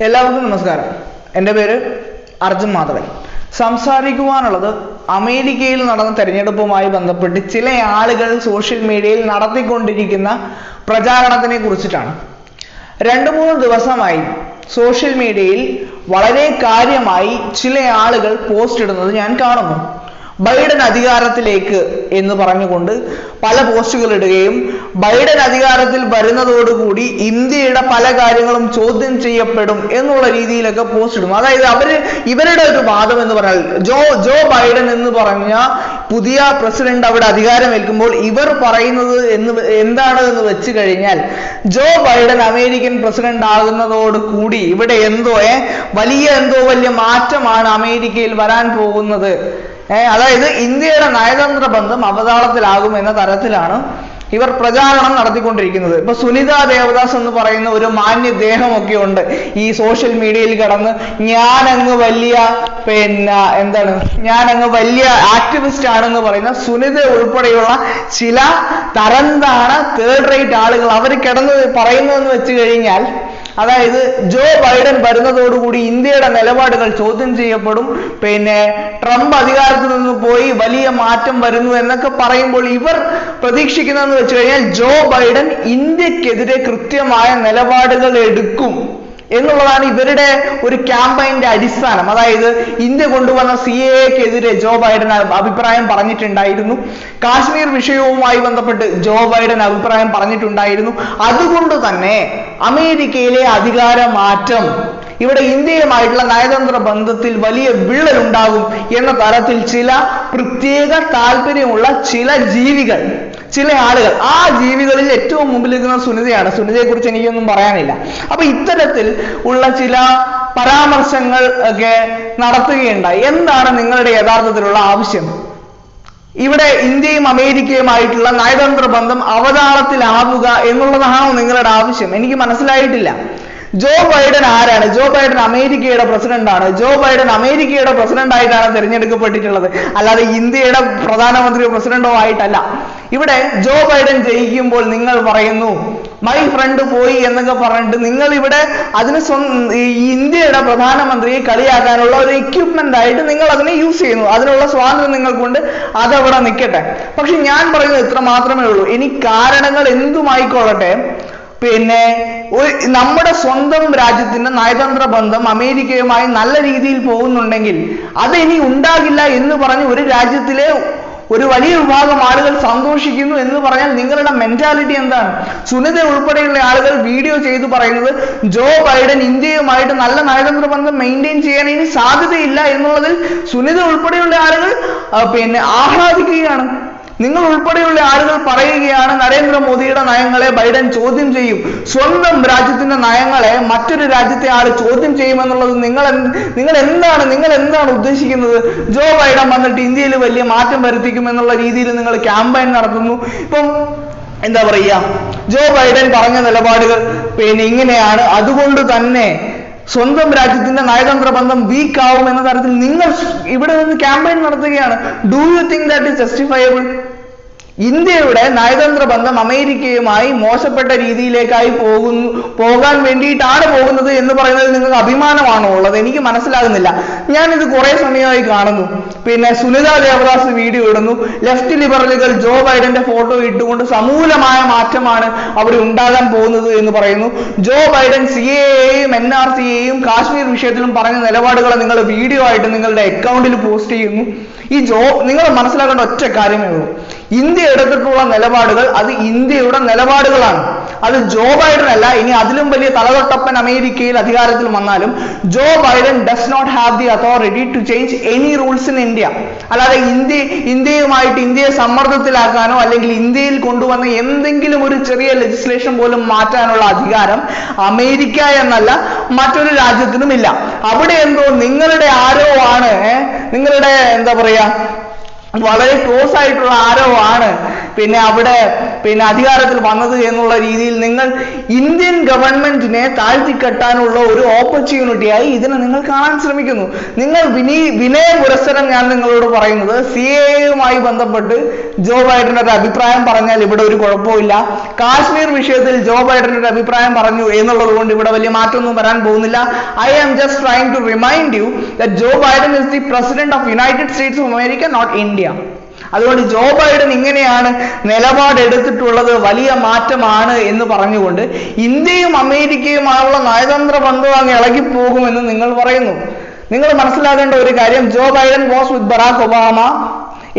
എല്ലാവർക്കും നമസ്കാരം. എന്റെ പേര് അർജുൻ മാധവൻ. സംസാരിക്കുവാനുള്ളത് അമേരിക്കയിൽ നടന്ന തെരഞ്ഞെടുപ്പുമായി ബന്ധപ്പെട്ട് ചില ആളുകൾ സോഷ്യൽ മീഡിയയിൽ നടത്തിക്കൊണ്ടിരിക്കുന്ന പ്രചാരണത്തിനെ കുറിച്ചിട്ടാണ്. രണ്ട് മൂന്ന് ദിവസമായി സോഷ്യൽ മീഡിയയിൽ വളരെ കാര്യമായി ചില ആളുകൾ പോസ്റ്റ് ഇടുന്നത് ഞാൻ കാണുന്നു. ബൈഡൻ അധികാരത്തിലേക്ക് എന്ന് പറഞ്ഞുകൊണ്ട് പല പോസ്റ്റുകൾ ഇടുകയും ബൈഡൻ അധികാരത്തിൽ വരുന്നതോടുകൂടി ഇന്ത്യയുടെ പല കാര്യങ്ങളും ചോദ്യം ചെയ്യപ്പെടും എന്നുള്ള രീതിയിലൊക്കെ പോസ്റ്റ് ഇടും. അതായത് അവർ ഇവരുടെ ഒരു വാദം എന്ന് പറഞ്ഞാൽ ജോ ജോ ബൈഡൻ എന്ന് പറഞ്ഞ പുതിയ പ്രസിഡന്റ് അവിടെ അധികാരമേൽക്കുമ്പോൾ ഇവർ പറയുന്നത് എന്ന് എന്താണ് എന്ന് വെച്ച് കഴിഞ്ഞാൽ ജോ ബൈഡൻ അമേരിക്കൻ പ്രസിഡന്റ് ആകുന്നതോട് കൂടി ഇവിടെ എന്തോ വലിയ എന്തോ വലിയ മാറ്റമാണ് അമേരിക്കയിൽ വരാൻ പോകുന്നത്. അതായത് ഇന്ത്യയുടെ നയതന്ത്ര ബന്ധം അവതാളത്തിലാകും എന്ന തരത്തിലാണ് ഇവർ പ്രചാരണം നടത്തിക്കൊണ്ടിരിക്കുന്നത്. ഇപ്പൊ സുനിത ദേവദാസ് എന്ന് പറയുന്ന ഒരു മാന്യ ദേഹമൊക്കെ ഉണ്ട്. ഈ സോഷ്യൽ മീഡിയയിൽ കടന്ന് ഞാനങ്ങ് വലിയ പിന്നെ എന്താണ്? ഞാനങ്ങ് വലിയ ആക്ടിവിസ്റ്റ് ആണെന്ന് പറയുന്ന സുനിത ഉൾപ്പെടെയുള്ള ചില തരംതാണ തേർഡ് റേറ്റ് ആളുകൾ. അവർ കിടന്ന് പറയുന്നതെന്ന് വെച്ച് കഴിഞ്ഞാൽ അതായത് ജോ ബൈഡൻ വരുന്നതോടുകൂടി ഇന്ത്യയുടെ നിലപാടുകൾ ചോദ്യം ചെയ്യപ്പെടും. പിന്നെ ട്രംപ് അധികാരത്തിൽ നിന്ന് പോയി വലിയ മാറ്റം വരുന്നു എന്നൊക്കെ പറയുമ്പോൾ ഇവർ പ്രതീക്ഷിക്കുന്നതെന്ന് വെച്ച് കഴിഞ്ഞാൽ ജോ ബൈഡൻ ഇന്ത്യക്കെതിരെ കൃത്യമായ നിലപാടുകൾ എടുക്കും. എന്നുള്ളതാണ് ഇവരുടെ ഒരു ക്യാമ്പയിന്റെ അടിസ്ഥാനം. അതായത് ഇന്ത്യ കൊണ്ടുവന്ന സി എക്കെതിരെ ജോ ബൈഡൻ അഭിപ്രായം പറഞ്ഞിട്ടുണ്ടായിരുന്നു. കാശ്മീർ വിഷയവുമായി ബന്ധപ്പെട്ട് ജോ ബൈഡൻ അഭിപ്രായം പറഞ്ഞിട്ടുണ്ടായിരുന്നു. അതുകൊണ്ട് തന്നെ അമേരിക്കയിലെ അധികാര മാറ്റം ഇവിടെ ഇന്ത്യയുമായിട്ടുള്ള നയതന്ത്ര ബന്ധത്തിൽ വലിയ വിള്ളലുണ്ടാകും എന്ന തരത്തിൽ ചില പ്രത്യേക താല്പര്യമുള്ള ചില ജീവികൾ ചില ആളുകൾ ആ ജീവികളിൽ ഏറ്റവും മുമ്പിൽ നിൽക്കുന്ന സുനിതയാണ്. സുനിതയെ കുറിച്ച് എനിക്കൊന്നും പറയാനില്ല. അപ്പൊ ഇത്തരത്തിൽ ഉള്ള ചില പരാമർശങ്ങൾ ഒക്കെ നടത്തുകയുണ്ടായി. എന്താണ് നിങ്ങളുടെ യഥാർത്ഥത്തിലുള്ള ആവശ്യം? ഇവിടെ ഇന്ത്യയും അമേരിക്കയുമായിട്ടുള്ള നയതന്ത്ര ബന്ധം അവതാളത്തിലാവുക എന്നുള്ളതാണോ നിങ്ങളുടെ ആവശ്യം. എനിക്ക് മനസ്സിലായിട്ടില്ല. ജോ ബൈഡൻ ആരാണ്? ജോ ബൈഡൻ അമേരിക്കയുടെ പ്രസിഡന്റ് ആണ്. ജോ ബൈഡൻ അമേരിക്കയുടെ പ്രസിഡന്റ് ആയിട്ടാണ് തിരഞ്ഞെടുക്കപ്പെട്ടിട്ടുള്ളത്. അല്ലാതെ ഇന്ത്യയുടെ പ്രധാനമന്ത്രിയോ പ്രസിഡന്റോ ആയിട്ടല്ല. ഇവിടെ ജോ ബൈഡൻ ജയിക്കുമ്പോൾ നിങ്ങൾ പറയുന്നു മൈ ഫ്രണ്ട് പോയി എന്നൊക്കെ പറഞ്ഞിട്ട് നിങ്ങൾ ഇവിടെ അതിന് ഇന്ത്യയുടെ പ്രധാനമന്ത്രിയെ കളിയാക്കാനുള്ള ഒരു എക്യുപ്മെന്റ് ആയിട്ട് നിങ്ങൾ അതിനെ യൂസ് ചെയ്യുന്നു. അതിനുള്ള സ്വാതന്ത്ര്യം നിങ്ങൾക്കുണ്ട്. അതവിടെ നിൽക്കട്ടെ. പക്ഷെ ഞാൻ പറയുന്നത് ഇത്ര മാത്രമേ ഉള്ളൂ. ഇനി കാരണങ്ങൾ എന്തുമായിക്കൊള്ളട്ടെ? പിന്നെ നമ്മുടെ സ്വന്തം രാജ്യത്തിന്റെ നയതന്ത്ര ബന്ധം അമേരിക്കയുമായി നല്ല രീതിയിൽ പോകുന്നുണ്ടെങ്കിൽ അത് ഇനി ഉണ്ടാകില്ല എന്ന് പറഞ്ഞ് ഒരു രാജ്യത്തിലെ ഒരു വലിയ വിഭാഗം ആളുകൾ സന്തോഷിക്കുന്നു എന്ന് പറഞ്ഞാൽ നിങ്ങളുടെ മെന്റാലിറ്റി എന്താണ്? സുനിത ഉൾപ്പെടെയുള്ള ആളുകൾ വീഡിയോ ചെയ്തു പറയുന്നത് ജോ ബൈഡൻ ഇന്ത്യയുമായിട്ട് നല്ല നയതന്ത്ര ബന്ധം മെയിന്റെയിൻ ചെയ്യാൻ ഇനി സാധ്യതയില്ല എന്നുള്ളതിൽ സുനിത ഉൾപ്പെടെയുള്ള ആളുകൾ പിന്നെ ആഹ്ലാദിക്കുകയാണ്. നിങ്ങൾ ഉൾപ്പെടെയുള്ള ആളുകൾ പറയുകയാണ് നരേന്ദ്രമോദിയുടെ നയങ്ങളെ ബൈഡൻ ചോദ്യം ചെയ്യും. സ്വന്തം രാജ്യത്തിന്റെ നയങ്ങളെ മറ്റൊരു രാജ്യത്തെ ആൾ ചോദ്യം ചെയ്യുമെന്നുള്ളത് നിങ്ങൾ നിങ്ങൾ എന്താണ് നിങ്ങൾ എന്താണ് ഉദ്ദേശിക്കുന്നത്? ജോ ബൈഡൻ വന്നിട്ട് ഇന്ത്യയിൽ വലിയ മാറ്റം വരുത്തിക്കും എന്നുള്ള രീതിയിൽ നിങ്ങൾ ക്യാമ്പയിൻ നടത്തുന്നു. ഇപ്പം എന്താ പറയുക ജോ ബൈഡൻ പറഞ്ഞ നിലപാടുകൾ പിന്നെ ഇങ്ങനെയാണ്. അതുകൊണ്ട് തന്നെ സ്വന്തം രാജ്യത്തിന്റെ നയതന്ത്ര ബന്ധം വീക്ക് ആവും എന്ന തരത്തിൽ നിങ്ങൾ ഇവിടെ നിന്ന് ക്യാമ്പയിൻ നടത്തുകയാണ്. Do you think that is justifiable ഇന്ത്യയുടെ നയതന്ത്ര ബന്ധം അമേരിക്കയുമായി മോശപ്പെട്ട രീതിയിലേക്കായി പോകുന്നു പോകാൻ വേണ്ടിയിട്ടാണ് പോകുന്നത് എന്ന് പറയുന്നത് നിങ്ങൾക്ക് അഭിമാനമാണോ ഉള്ളത്? എനിക്ക് മനസ്സിലാകുന്നില്ല. ഞാനിത് കുറെ സമയമായി കാണുന്നു. പിന്നെ സുനിത ദേവദാസ് വീഡിയോ ഇടുന്നു. ലെഫ്റ്റ് ലിബറലുകൾ ജോ ബൈഡന്റെ ഫോട്ടോ ഇട്ടുകൊണ്ട് സമൂലമായ മാറ്റമാണ് അവിടെ ഉണ്ടാകാൻ പോകുന്നത് എന്ന് പറയുന്നു. ജോ ബൈഡൻ സി എയും എൻ ആർ കാശ്മീർ വിഷയത്തിലും പറഞ്ഞ നിലപാടുകൾ നിങ്ങൾ വീഡിയോ ആയിട്ട് നിങ്ങളുടെ അക്കൗണ്ടിൽ പോസ്റ്റ് ചെയ്യുന്നു. ഈ ജോ നിങ്ങൾ മനസ്സിലാക്കേണ്ട ഒറ്റ കാര്യമേ ഉള്ളൂ. ഇന്ത്യ എടുത്തിട്ടുള്ള നിലപാടുകൾ അത് ഇന്ത്യയുടെ നിലപാടുകളാണ്. അത് ജോ ബൈഡൻ അല്ല ഇനി അതിലും വലിയ തലതൊട്ടപ്പൻ അമേരിക്കയിൽ അധികാരത്തിൽ വന്നാലും Joe Biden does not have the authority to change any rules in India അല്ലാതെ ഇന്ത്യ ഇന്ത്യയുമായിട്ട് ഇന്ത്യയെ സമ്മർദ്ദത്തിലാക്കാനോ അല്ലെങ്കിൽ ഇന്ത്യയിൽ കൊണ്ടുവന്ന എന്തെങ്കിലും ഒരു ചെറിയ ലെജിസ്ലേഷൻ പോലും മാറ്റാനുള്ള അധികാരം അമേരിക്ക എന്നല്ല മറ്റൊരു രാജ്യത്തിനും ഇല്ല അവിടെ എന്തോ നിങ്ങളുടെ ആരോ ആണ് നിങ്ങളുടെ എന്താ പറയാ വളരെ ക്ലോസ് ആയിട്ടുള്ള ആരോ ആണ്. പിന്നെ അവിടെ പിന്നെ അധികാരത്തിൽ വന്നത് എന്നുള്ള രീതിയിൽ നിങ്ങൾ ഇന്ത്യൻ ഗവൺമെന്റിനെ താഴ്ത്തിക്കെട്ടാനുള്ള ഒരു ഓപ്പർച്യൂണിറ്റിയായി ഇതിനെ നിങ്ങൾ കാണാൻ ശ്രമിക്കുന്നു. നിങ്ങൾ വിനീ വിനയ പുരസ്സരം ഞാൻ നിങ്ങളോട് പറയുന്നത് സി എയുമായി ബന്ധപ്പെട്ട് ജോ ബൈഡന്റെ ഒരു അഭിപ്രായം പറഞ്ഞാൽ ഇവിടെ ഒരു കുഴപ്പമില്ല കാശ്മീർ വിഷയത്തിൽ ജോ ബൈഡന്റെ ഒരു അഭിപ്രായം പറഞ്ഞു എന്നുള്ളത് കൊണ്ട് ഇവിടെ വലിയ മാറ്റമൊന്നും വരാൻ പോകുന്നില്ല. I am just trying to remind you that Joe Biden is the president of United States of America not India അതുകൊണ്ട് ജോ ബൈഡൻ ഇങ്ങനെയാണ് നിലപാടെടുത്തിട്ടുള്ളത് വലിയ മാറ്റമാണ് എന്ന് പറഞ്ഞുകൊണ്ട് ഇന്ത്യയും അമേരിക്കയുമായുള്ള നയതന്ത്ര ബന്ധം അങ്ങ് ഇളകിപ്പോകുമെന്ന് നിങ്ങൾ പറയുന്നു. നിങ്ങൾ മനസ്സിലാക്കേണ്ട ഒരു കാര്യം Joe Biden was with Barack Obama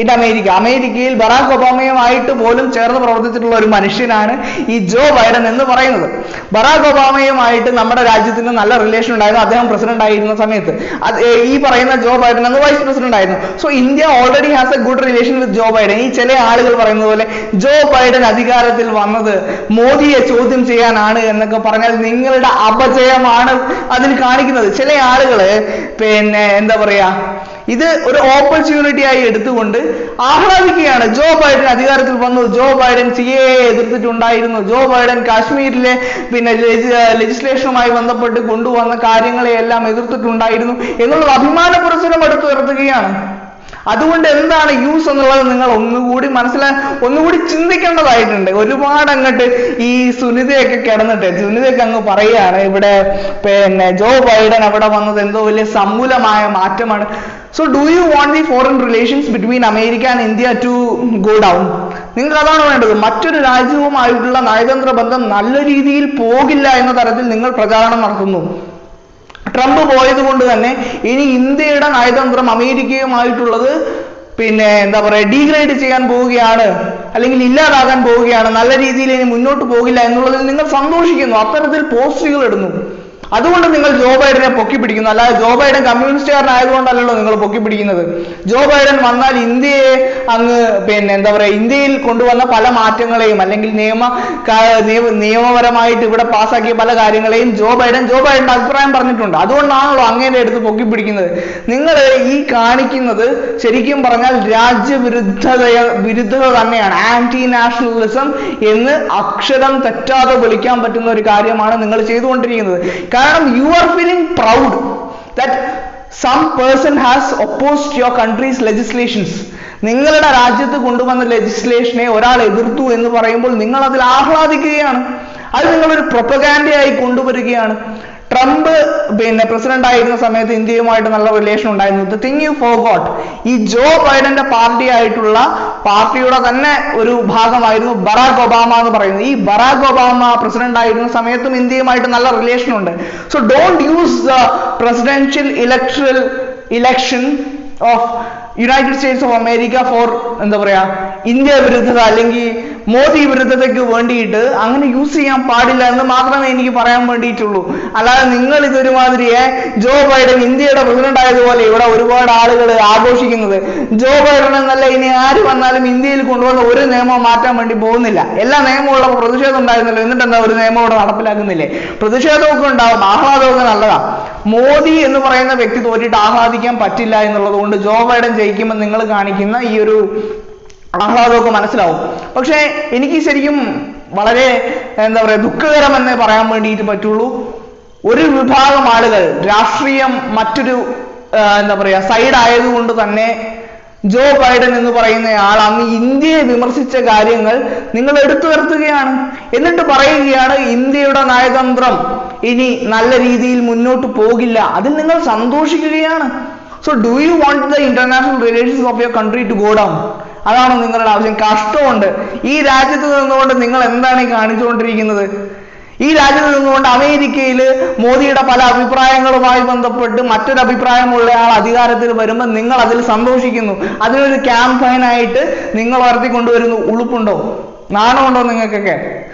in America. അമേരിക്കയിൽ ബറാക് ഒബാമയുമായിട്ട് പോലും ചേർന്ന് പ്രവർത്തിച്ചിട്ടുള്ള ഒരു മനുഷ്യനാണ് ഈ ജോ ബൈഡൻ എന്ന് പറയുന്നത്. ബറാക് ഒബാമയുമായിട്ട് നമ്മുടെ രാജ്യത്തിന് നല്ല റിലേഷൻ ഉണ്ടായിരുന്നു. അദ്ദേഹം പ്രസിഡന്റ് ആയിരുന്ന സമയത്ത്. ഈ പറയുന്ന ജോ ബൈഡൻ എന്ന് വൈസ് പ്രസിഡന്റ് ആയിരുന്നു. So India already has a good relation with Joe Biden. ഈ ചില ആളുകൾ പറയുന്നത് പോലെ ജോ ബൈഡൻ അധികാരത്തിൽ വന്നത് മോദിയെ ചോദ്യം ചെയ്യാനാണ് എന്നൊക്കെ പറഞ്ഞാൽ നിങ്ങളുടെ അപജയമാണ് അതിൽ കാണിക്കുന്നത്. ചില ആളുകൾ പിന്നെ എന്താ പറയാ ഇത് ഒരു ഓപ്പർച്യൂണിറ്റി ആയി എടുത്തുകൊണ്ട് ആഹ്ലാദിക്കുകയാണ്. ജോ ബൈഡൻ അധികാരത്തിൽ വന്നു. ജോ ബൈഡൻ സി എ എതിർത്തിട്ടുണ്ടായിരുന്നു. ജോ ബൈഡൻ കാശ്മീരിലെ പിന്നെ ലെജിസ്ലേഷനുമായി ബന്ധപ്പെട്ട് കൊണ്ടുവന്ന കാര്യങ്ങളെയെല്ലാം എതിർത്തിട്ടുണ്ടായിരുന്നു. എന്നുള്ളത് അഭിമാന പുരസ്സരം എടുത്തുയർത്തുകയാണ് അതുകൊണ്ട് എന്താണ് യൂസ് എന്നുള്ളത് നിങ്ങൾ ഒന്നുകൂടി മനസ്സിലാ ഒന്നുകൂടി ചിന്തിക്കേണ്ടതായിട്ടുണ്ട്. ഒരുപാട് അങ്ങോട്ട് ഈ സുനിതയൊക്കെ കിടന്നിട്ട് സുനിതയൊക്കെ അങ്ങ് പറയുകയാണ് ഇവിടെ പിന്നെ ജോ ബൈഡൻ അവിടെ വന്നത് എന്തോ വലിയ സമൂലമായ മാറ്റമാണ്. So do you want the foreign relations between America and India to go down നിങ്ങൾ അതാണ് വേണ്ടത്. മറ്റൊരു രാജ്യവുമായിട്ടുള്ള നയതന്ത്ര ബന്ധം നല്ല രീതിയിൽ പോകില്ല എന്ന തരത്തിൽ നിങ്ങൾ പ്രചാരണം നടത്തുന്നു. ട്രംപ് പോയത് കൊണ്ട് തന്നെ ഇനി ഇന്ത്യയുടെ നയതന്ത്രം അമേരിക്കയുമായിട്ടുള്ളത് പിന്നെ എന്താ പറയുക ഡീഗ്രേഡ് ചെയ്യാൻ പോവുകയാണ് അല്ലെങ്കിൽ ഇല്ലാതാകാൻ പോവുകയാണ് നല്ല രീതിയിൽ ഇനി മുന്നോട്ട് പോകില്ല എന്നുള്ളതിൽ നിങ്ങൾ സന്തോഷിക്കുന്നു. അത്തരത്തിൽ പോസ്റ്റുകൾ ഇടുന്നു. അതുകൊണ്ട് നിങ്ങൾ ജോ ബൈഡനെ പൊക്കി പിടിക്കുന്നു. അല്ലാതെ ജോ ബൈഡൻ കമ്മ്യൂണിസ്റ്റുകാരനായതുകൊണ്ടല്ലല്ലോ നിങ്ങൾ പൊക്കി പിടിക്കുന്നത്. ജോ ബൈഡൻ വന്നാൽ ഇന്ത്യയെ അങ്ങ് പിന്നെ എന്താ പറയുക ഇന്ത്യയിൽ കൊണ്ടുവന്ന പല മാറ്റങ്ങളെയും അല്ലെങ്കിൽ നിയമ നിയമപരമായിട്ട് ഇവിടെ പാസ്സാക്കിയ പല കാര്യങ്ങളെയും ജോ ബൈഡൻ ജോ ബൈഡന്റെ അഭിപ്രായം പറഞ്ഞിട്ടുണ്ട്. അതുകൊണ്ടാണല്ലോ അങ്ങേന്റെ എടുത്ത് പൊക്കി പിടിക്കുന്നത്. നിങ്ങൾ ഈ കാണിക്കുന്നത് ശരിക്കും പറഞ്ഞാൽ രാജ്യവിരുദ്ധത വിരുദ്ധത തന്നെയാണ്. ആന്റി നാഷണലിസം എന്ന് അക്ഷരം തെറ്റാതെ വിളിക്കാൻ പറ്റുന്ന ഒരു കാര്യമാണ് നിങ്ങൾ ചെയ്തുകൊണ്ടിരിക്കുന്നത്. കാരണം you are feeling proud that some person has opposed your country's legislations നിങ്ങളുടെ രാജ്യത്ത് കൊണ്ടുവന്ന ലെജിസ്ലേഷനെ ഒരാൾ എതിർത്തു എന്ന് പറയുമ്പോൾ നിങ്ങൾ അതിൽ ആഹ്ലാദിക്കുകയാണ്. അത് നിങ്ങളൊരു പ്രൊപ്പഗാൻഡയായി കൊണ്ടുവരികയാണ്. ട്രംപ് പിന്നെ പ്രസിഡന്റ് ആയിരുന്ന സമയത്ത് ഇന്ത്യയുമായിട്ട് നല്ല റിലേഷൻ ഉണ്ടായിരുന്നു. ദ തിങ് യു ഫോർഗോട്ട് ഈ ജോ ബൈഡന്റെ പാർട്ടി ആയിട്ടുള്ള പാർട്ടിയുടെ തന്നെ ഒരു ഭാഗമായിരുന്നു ബറാക് ഒബാമ എന്ന് പറയുന്നത്. ഈ ബറാക് ഒബാമ പ്രസിഡന്റ് ആയിരുന്ന സമയത്തും ഇന്ത്യയുമായിട്ട് നല്ല റിലേഷൻ ഉണ്ട്. So don't use the presidential electoral election of United States of America for എന്താ പറയാ ഇന്ത്യ വിരുദ്ധത അല്ലെങ്കിൽ മോദി വിരുദ്ധതയ്ക്ക് വേണ്ടിയിട്ട് അങ്ങനെ യൂസ് ചെയ്യാൻ പാടില്ല എന്ന് മാത്രമേ എനിക്ക് പറയാൻ വേണ്ടിയിട്ടുള്ളൂ. അല്ലാതെ നിങ്ങൾ ഇതൊരുമാതിരിയെ ജോ ബൈഡൻ ഇന്ത്യയുടെ പ്രസിഡന്റ് ആയതുപോലെ ഇവിടെ ഒരുപാട് ആളുകൾ ആഘോഷിക്കുന്നത്. ജോ ബൈഡൻ എന്നല്ല ഇനി ആര് വന്നാലും ഇന്ത്യയിൽ കൊണ്ടുവന്ന ഒരു നിയമം മാറ്റാൻ വേണ്ടി പോകുന്നില്ല. എല്ലാ നിയമമുള്ള പ്രതിഷേധം ഉണ്ടായിരുന്നല്ലോ. എന്നിട്ട് എന്താ ഒരു നിയമം ഇവിടെ നടപ്പിലാക്കുന്നില്ലേ? പ്രതിഷേധമൊക്കെ ഉണ്ടാവും. ആഹ്ലാദമൊക്കെ നല്ലതാ. മോദി എന്ന് പറയുന്ന വ്യക്തി തോറ്റിട്ട് ആഹ്ലാദിക്കാൻ പറ്റില്ല എന്നുള്ളത് കൊണ്ട് ജോ ബൈഡൻ ജയിക്കുമ്പോൾ നിങ്ങൾ കാണിക്കുന്ന ഈ ഒരു ആഹ്ലാദമൊക്കെ മനസ്സിലാവും. പക്ഷേ എനിക്ക് ശരിക്കും വളരെ എന്താ പറയുക ദുഃഖകരമെന്ന് പറയാൻ വേണ്ടിയിട്ട് പറ്റുള്ളൂ. ഒരു വിഭാഗം ആളുകൾ രാഷ്ട്രീയം മറ്റൊരു എന്താ പറയുക സൈഡ് ആയതുകൊണ്ട് തന്നെ ജോ ബൈഡൻ എന്ന് പറയുന്ന ആൾ അങ്ങ് ഇന്ത്യയെ വിമർശിച്ച കാര്യങ്ങൾ നിങ്ങൾ എടുത്തു നിർത്തുകയാണ് എന്നിട്ട് പറയുകയാണ് ഇന്ത്യയുടെ നയതന്ത്രം ഇനി നല്ല രീതിയിൽ മുന്നോട്ട് പോകില്ല. അതിൽ നിങ്ങൾ സന്തോഷിക്കുകയാണ്. So do you want the international relations of your country to go down അതാണ് നിങ്ങളുടെ ആവശ്യം. കഷ്ടമുണ്ട്. ഈ രാജ്യത്ത് നിന്നുകൊണ്ട് നിങ്ങൾ എന്താണ് ഈ കാണിച്ചുകൊണ്ടിരിക്കുന്നത്? ഈ രാജ്യത്ത് നിന്നുകൊണ്ട് അമേരിക്കയിൽ മോദിയുടെ പല അഭിപ്രായങ്ങളുമായി ബന്ധപ്പെട്ട് മറ്റൊരു അഭിപ്രായമുള്ള ആൾ അധികാരത്തിൽ വരുമ്പോൾ നിങ്ങൾ അതിൽ സന്തോഷിക്കുന്നു. അതിനൊരു ക്യാമ്പയിനായിട്ട് നിങ്ങൾ വളർത്തി കൊണ്ടുവരുന്നു ഉളുപ്പുണ്ടോ? നാണമുണ്ടോ നിങ്ങൾക്കൊക്കെ?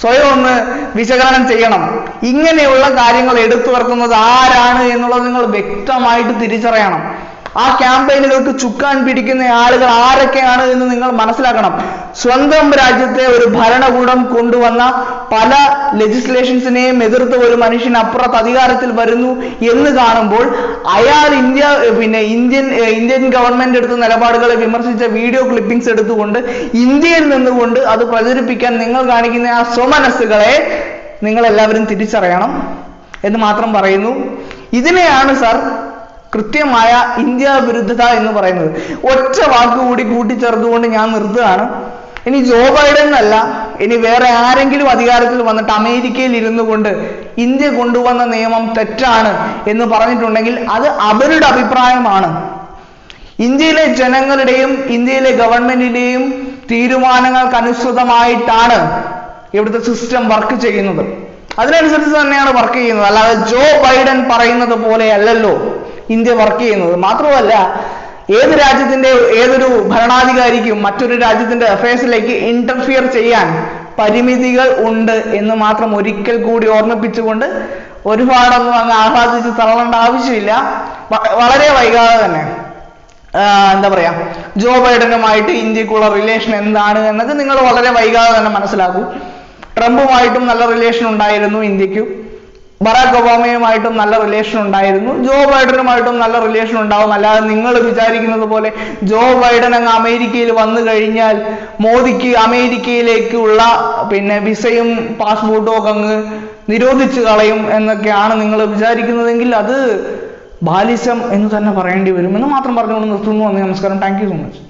സ്വയം ഒന്ന് വിശകലനം ചെയ്യണം. ഇങ്ങനെയുള്ള കാര്യങ്ങൾ എടുത്തു വർക്കുന്നത് ആരാണ് എന്നുള്ളത് നിങ്ങൾ വ്യക്തമായിട്ട് തിരിച്ചറിയണം. ആ ക്യാമ്പയിനുകൾക്ക് ചുക്കാൻ പിടിക്കുന്ന ആളുകൾ ആരൊക്കെയാണ് എന്ന് നിങ്ങൾ മനസ്സിലാക്കണം. സ്വന്തം രാജ്യത്തെ ഒരു ഭരണകൂടം കൊണ്ടുവന്ന പല ലെജിസ്ലേഷൻസിനെയും എതിർത്ത് ഒരു മനുഷ്യൻ അപ്പുറത്ത് അധികാരത്തിൽ വരുന്നു എന്ന് കാണുമ്പോൾ അയാൾ ഇന്ത്യ പിന്നെ ഇന്ത്യൻ ഇന്ത്യൻ ഗവൺമെന്റ് എടുത്ത നിലപാടുകളെ വിമർശിച്ച വീഡിയോ ക്ലിപ്പിംഗ്സ് എടുത്തുകൊണ്ട് ഇന്ത്യയിൽ നിന്നുകൊണ്ട് അത് പ്രചരിപ്പിക്കാൻ നിങ്ങൾ കാണിക്കുന്ന ആ സ്വമനസ്സുകളെ നിങ്ങൾ എല്ലാവരും തിരിച്ചറിയണം എന്ന് മാത്രം പറയുന്നു. ഇതിനെയാണ് സാർ കൃത്യമായ ഇന്ത്യ വിരുദ്ധത എന്ന് പറയുന്നത്. ഒറ്റ വാക്കുകൂടി കൂട്ടിച്ചേർത്തുകൊണ്ട് ഞാൻ നിർത്തുകയാണ്. ഇനി ജോ ബൈഡൻ എന്നല്ല ഇനി വേറെ ആരെങ്കിലും അധികാരത്തിൽ വന്നിട്ട് അമേരിക്കയിൽ ഇരുന്നു കൊണ്ട് ഇന്ത്യ കൊണ്ടുവന്ന നിയമം തെറ്റാണ് എന്ന് പറഞ്ഞിട്ടുണ്ടെങ്കിൽ അത് അവരുടെ അഭിപ്രായമാണ്. ഇന്ത്യയിലെ ജനങ്ങളുടെയും ഇന്ത്യയിലെ ഗവൺമെന്റിന്റെയും തീരുമാനങ്ങൾക്ക് അനുസൃതമായിട്ടാണ് ഇവിടുത്തെ സിസ്റ്റം വർക്ക് ചെയ്യുന്നത്. അതിനനുസരിച്ച് തന്നെയാണ് വർക്ക് ചെയ്യുന്നത്. അല്ലാതെ ജോ ബൈഡൻ പറയുന്നത് പോലെയല്ലല്ലോ ഇന്ത്യ വർക്ക് ചെയ്യുന്നത്. മാത്രമല്ല ഏത് രാജ്യത്തിന്റെ ഏതൊരു ഭരണാധികാരിക്കും മറ്റൊരു രാജ്യത്തിന്റെ അഫയേഴ്സിലേക്ക് ഇന്റർഫിയർ ചെയ്യാൻ പരിമിതികൾ ഉണ്ട് എന്ന് മാത്രം ഒരിക്കൽ കൂടി ഓർമ്മിപ്പിച്ചുകൊണ്ട് ഒരുപാടൊന്നും അങ്ങ് ആഹ്ലാദിച്ച് തള്ളേണ്ട ആവശ്യമില്ല. വളരെ വൈകാതെ തന്നെ. എന്താ പറയാ ജോ ബൈഡനുമായിട്ട് ഇന്ത്യക്കുള്ള റിലേഷൻ എന്താണ് എന്നത് നിങ്ങൾ വളരെ വൈകാതെ തന്നെ മനസ്സിലാക്കൂ. ട്രംപുമായിട്ടും നല്ല റിലേഷൻ ഉണ്ടായിരുന്നു ഇന്ത്യയ്ക്ക് ബറാക് ഒബാമയുമായിട്ടും നല്ല റിലേഷൻ ഉണ്ടായിരുന്നു. ജോ ബൈഡനുമായിട്ടും നല്ല റിലേഷൻ ഉണ്ടാവും. അല്ലാതെ നിങ്ങൾ വിചാരിക്കുന്നത് പോലെ ജോ ബൈഡൻ അങ്ങ് അമേരിക്കയിൽ വന്നു കഴിഞ്ഞാൽ മോദിക്ക് അമേരിക്കയിലേക്കുള്ള പിന്നെ വിസയും പാസ്പോർട്ടും ഒക്കെ അങ്ങ് നിരോധിച്ചു കളയും എന്നൊക്കെയാണ് നിങ്ങൾ വിചാരിക്കുന്നതെങ്കിൽ അത് ബാലിസം എന്ന് തന്നെ പറയേണ്ടി വരും എന്ന് മാത്രം പറഞ്ഞുകൊണ്ട് നിർത്തുന്നു. നന്ദി നമസ്കാരം. Thank you so much